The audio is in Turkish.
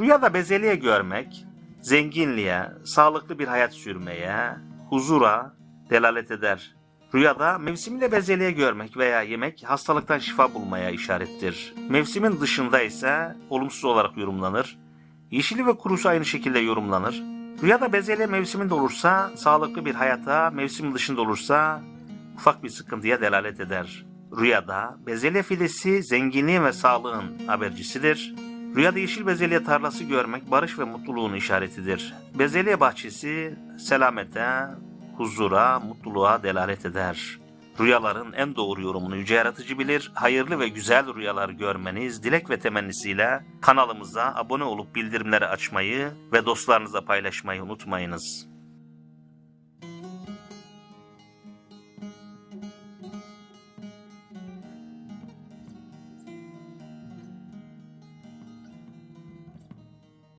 Rüyada bezelye görmek, zenginliğe, sağlıklı bir hayat sürmeye, huzura delalet eder. Rüyada mevsiminde bezelye görmek veya yemek hastalıktan şifa bulmaya işarettir. Mevsimin dışında ise olumsuz olarak yorumlanır. Yeşili ve kurusu aynı şekilde yorumlanır. Rüyada bezelye mevsiminde olursa sağlıklı bir hayata, mevsim dışında olursa ufak bir sıkıntıya delalet eder. Rüyada bezelye fidesi zenginliğin ve sağlığın habercisidir. Rüyada yeşil bezelye tarlası görmek barış ve mutluluğun işaretidir. Bezelye bahçesi selamete, huzura, mutluluğa delalet eder. Rüyaların en doğru yorumunu yüce yaratıcı bilir. Hayırlı ve güzel rüyalar görmeniz dilek ve temennisiyle kanalımıza abone olup bildirimleri açmayı ve dostlarınıza paylaşmayı unutmayınız.